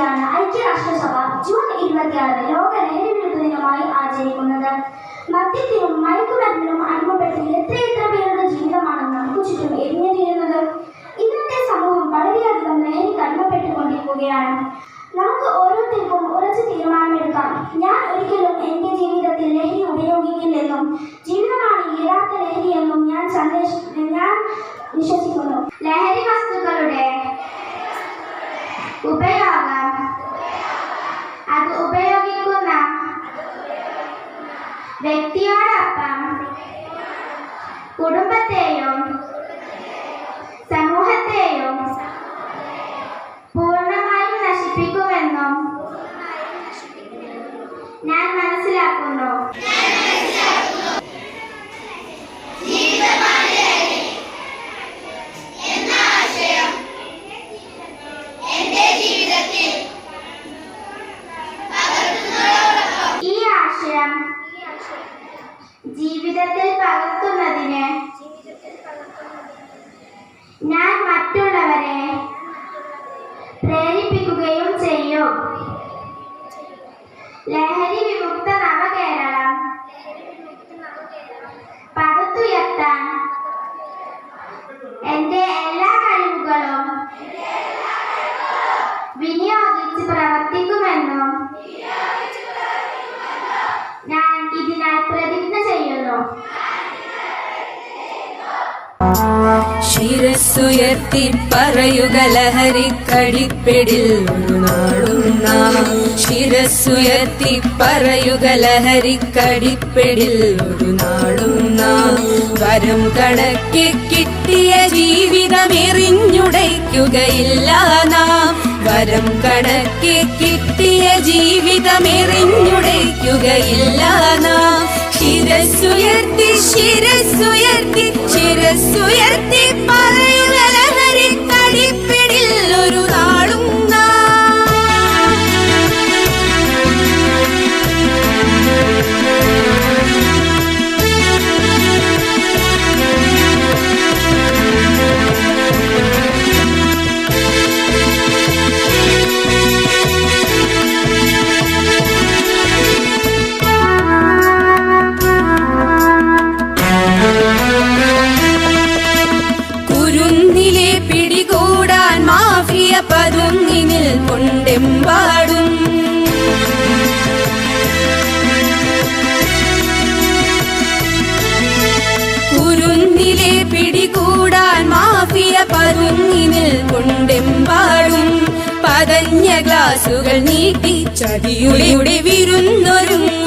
ദിനത്തിലാണ് ഐക്യരാഷ്ട്രസഭ ജൂൺ ഇരുപത്തിയാറ് ലോക ലഹരി വിരുദ്ധ ദിനമായി ആചരിക്കുന്നത്. മദ്യത്തിനും മയക്കുമരുന്നിനും അനുഭവപ്പെട്ട് എത്ര എത്ര പേരുടെ ജീവിതമാണ് നമുക്ക് ചുറ്റും എരിഞ്ഞു ഇന്നത്തെ സമൂഹം വളരെയധികം ലഹരി അടിമപ്പെട്ടുകൊണ്ടിരിക്കുകയാണ്. നമുക്ക് ഓരോരുത്തർക്കും ഉറച്ച തീരുമാനമെടുക്കാം. ഞാൻ ഒരിക്കലും എന്റെ ജീവിതത്തിൽ ലഹരി ഉപയോഗിക്കില്ലെന്നും ജീവിതമാണ് യഥാർത്ഥ ലഹരി എന്നും ഞാൻ സന്ദേശ ഞാൻ വിശ്വസിക്കുന്നു. ലഹരി വസ്തുക്കളുടെ ഉപയോഗ വ്യക്തിയോടൊപ്പം കുടുംബത്തെയും ആശയം ജീവിതത്തിൽ പകർത്തുന്നതിന് ഞാൻ ശിരസ്സുയർത്തി പറയുക ലഹരിക്കടിപ്പിടിൽ ഒരു നാടും നാം ശിരസ്സുയർത്തി പറയുക ലഹരിക്കടിപ്പിടിൽ ഒരു നാടും നാം വരം കണക്കി കിട്ടിയ ജീവിതം എറിഞ്ഞുടയ്ക്കുകയില്ല നാം. വരം കണക്കി കിട്ടിയ ജീവിതം എറിഞ്ഞുടയ്ക്കുകയില്ല നാം. ശിരസ്സുയർത്തി ശിരസുയർത്തി ശിരസുയർത്തി പറയുക പതുങ്ങി നിൽക്കൊണ്ടെമ്പാടും കുരുന്നിലെ പിടികൂടാൻ മാഫിയ പതുങ്ങി നിൽക്കൊണ്ടെമ്പാടും പതഞ്ഞ ഗ്ലാസുകൾ നീട്ടി ചതിയുടെ വിരുന്നൊരുങ്ങും.